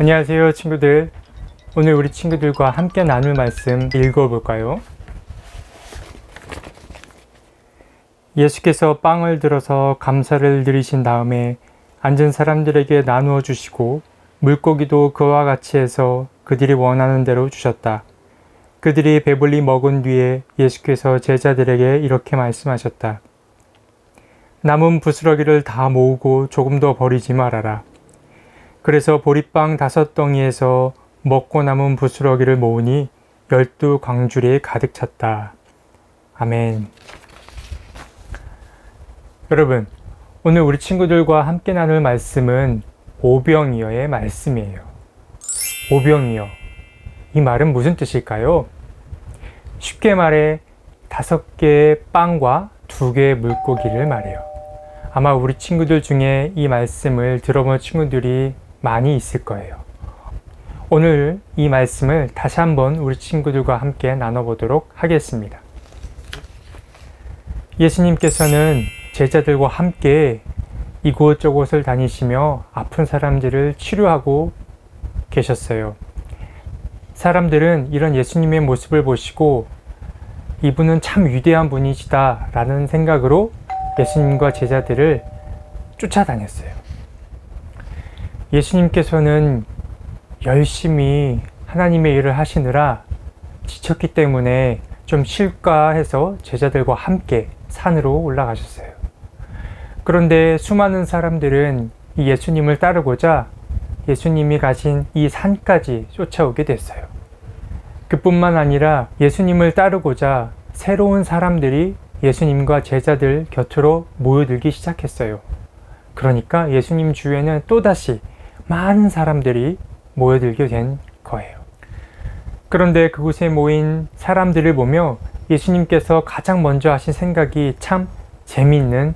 안녕하세요 친구들 오늘 우리 친구들과 함께 나눌 말씀 읽어볼까요? 예수께서 빵을 들어서 감사를 드리신 다음에 앉은 사람들에게 나누어 주시고 물고기도 그와 같이 해서 그들이 원하는 대로 주셨다. 그들이 배불리 먹은 뒤에 예수께서 제자들에게 이렇게 말씀하셨다. 남은 부스러기를 다 모으고 조금 더 버리지 말아라. 그래서 보리빵 다섯 덩이에서 먹고 남은 부스러기를 모으니 열두 광주리에 가득 찼다. 아멘. 여러분, 오늘 우리 친구들과 함께 나눌 말씀은 오병이어의 말씀이에요. 오병이어. 이 말은 무슨 뜻일까요? 쉽게 말해 다섯 개의 빵과 두 개의 물고기를 말해요. 아마 우리 친구들 중에 이 말씀을 들어본 친구들이 많이 있을 거예요. 오늘 이 말씀을 다시 한번 우리 친구들과 함께 나눠보도록 하겠습니다. 예수님께서는 제자들과 함께 이곳저곳을 다니시며 아픈 사람들을 치료하고 계셨어요. 사람들은 이런 예수님의 모습을 보시고 이분은 참 위대한 분이시다 라는 생각으로 예수님과 제자들을 쫓아다녔어요. 예수님께서는 열심히 하나님의 일을 하시느라 지쳤기 때문에 좀 쉴까 해서 제자들과 함께 산으로 올라가셨어요. 그런데 수많은 사람들은 이 예수님을 따르고자 예수님이 가신 이 산까지 쫓아오게 됐어요. 그뿐만 아니라 예수님을 따르고자 새로운 사람들이 예수님과 제자들 곁으로 모여들기 시작했어요. 그러니까 예수님 주위에는 또다시 많은 사람들이 모여들게 된 거예요. 그런데 그곳에 모인 사람들을 보며 예수님께서 가장 먼저 하신 생각이 참 재미있는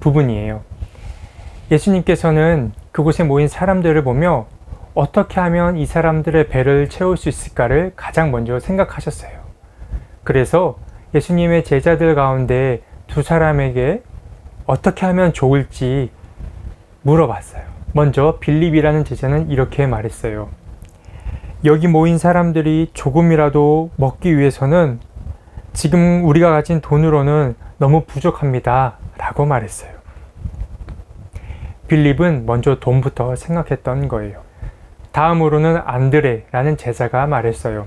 부분이에요. 예수님께서는 그곳에 모인 사람들을 보며 어떻게 하면 이 사람들의 배를 채울 수 있을까를 가장 먼저 생각하셨어요. 그래서 예수님의 제자들 가운데 두 사람에게 어떻게 하면 좋을지 물어봤어요. 먼저 빌립이라는 제자는 이렇게 말했어요. 여기 모인 사람들이 조금이라도 먹기 위해서는 지금 우리가 가진 돈으로는 너무 부족합니다. 라고 말했어요. 빌립은 먼저 돈부터 생각했던 거예요. 다음으로는 안드레라는 제자가 말했어요.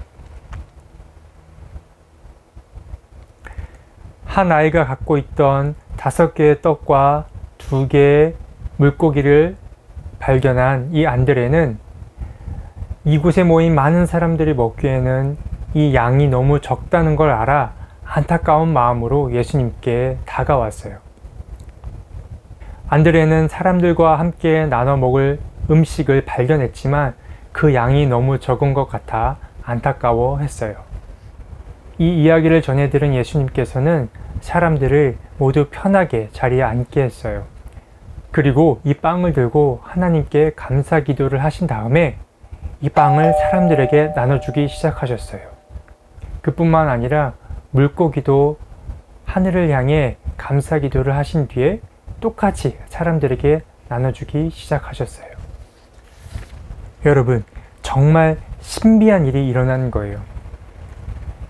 한 아이가 갖고 있던 다섯 개의 떡과 두 개의 물고기를 발견한 이 안드레는 이곳에 모인 많은 사람들이 먹기에는 이 양이 너무 적다는 걸 알아 안타까운 마음으로 예수님께 다가왔어요. 안드레는 사람들과 함께 나눠 먹을 음식을 발견했지만 그 양이 너무 적은 것 같아 안타까워 했어요. 이 이야기를 전해 들은 예수님께서는 사람들을 모두 편하게 자리에 앉게 했어요. 그리고 이 빵을 들고 하나님께 감사 기도를 하신 다음에 이 빵을 사람들에게 나눠주기 시작하셨어요. 그뿐만 아니라 물고기도 하늘을 향해 감사 기도를 하신 뒤에 똑같이 사람들에게 나눠주기 시작하셨어요. 여러분, 정말 신비한 일이 일어난 거예요.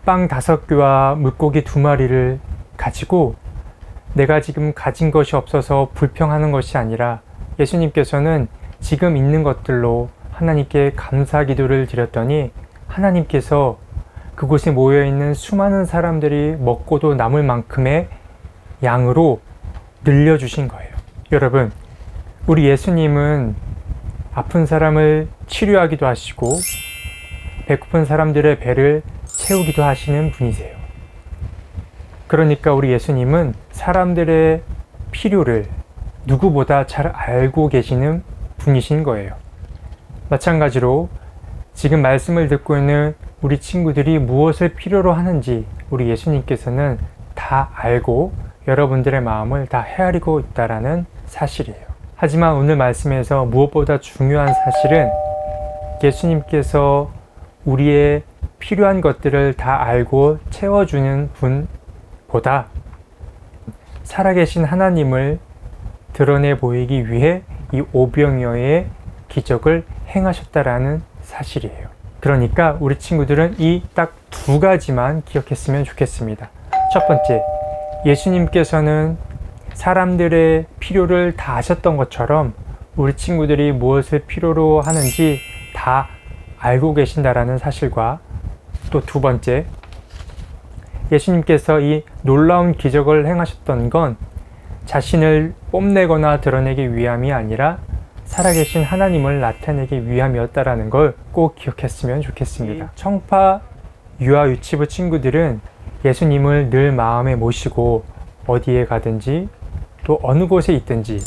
빵 다섯 개와 물고기 두 마리를 가지고 내가 지금 가진 것이 없어서 불평하는 것이 아니라 예수님께서는 지금 있는 것들로 하나님께 감사 기도를 드렸더니 하나님께서 그곳에 모여 있는 수많은 사람들이 먹고도 남을 만큼의 양으로 늘려주신 거예요. 여러분, 우리 예수님은 아픈 사람을 치료하기도 하시고 배고픈 사람들의 배를 채우기도 하시는 분이세요. 그러니까 우리 예수님은 사람들의 필요를 누구보다 잘 알고 계시는 분이신 거예요. 마찬가지로 지금 말씀을 듣고 있는 우리 친구들이 무엇을 필요로 하는지 우리 예수님께서는 다 알고 여러분들의 마음을 다 헤아리고 있다라는 사실이에요. 하지만 오늘 말씀에서 무엇보다 중요한 사실은 예수님께서 우리의 필요한 것들을 다 알고 채워주는 분보다 살아계신 하나님을 드러내 보이기 위해 이 오병이어의 기적을 행하셨다라는 사실이에요. 그러니까 우리 친구들은 이 딱 두 가지만 기억했으면 좋겠습니다. 첫 번째, 예수님께서는 사람들의 필요를 다 아셨던 것처럼 우리 친구들이 무엇을 필요로 하는지 다 알고 계신다라는 사실과 또 두 번째, 예수님께서 이 놀라운 기적을 행하셨던 건 자신을 뽐내거나 드러내기 위함이 아니라 살아계신 하나님을 나타내기 위함이었다라는 걸 꼭 기억했으면 좋겠습니다. 청파 유아 유치부 친구들은 예수님을 늘 마음에 모시고 어디에 가든지 또 어느 곳에 있든지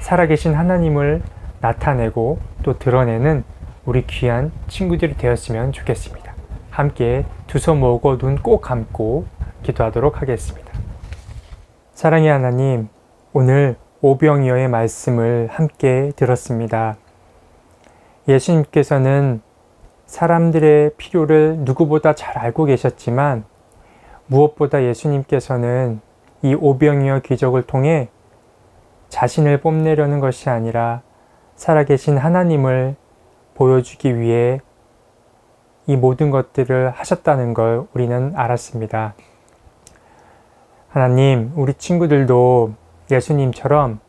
살아계신 하나님을 나타내고 또 드러내는 우리 귀한 친구들이 되었으면 좋겠습니다. 함께 두 손 모으고 눈 꼭 감고 기도하도록 하겠습니다. 사랑의 하나님, 오늘 오병이어의 말씀을 함께 들었습니다. 예수님께서는 사람들의 필요를 누구보다 잘 알고 계셨지만 무엇보다 예수님께서는 이 오병이어 기적을 통해 자신을 뽐내려는 것이 아니라 살아계신 하나님을 보여주기 위해 이 모든 것들을 하셨다는 걸 우리는 알았습니다. 하나님, 우리 친구들도 예수님처럼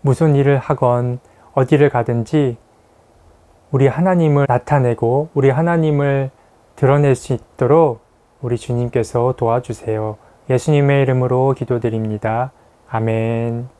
무슨 일을 하건 어디를 가든지 우리 하나님을 나타내고 우리 하나님을 드러낼 수 있도록 우리 주님께서 도와주세요. 예수님의 이름으로 기도드립니다. 아멘.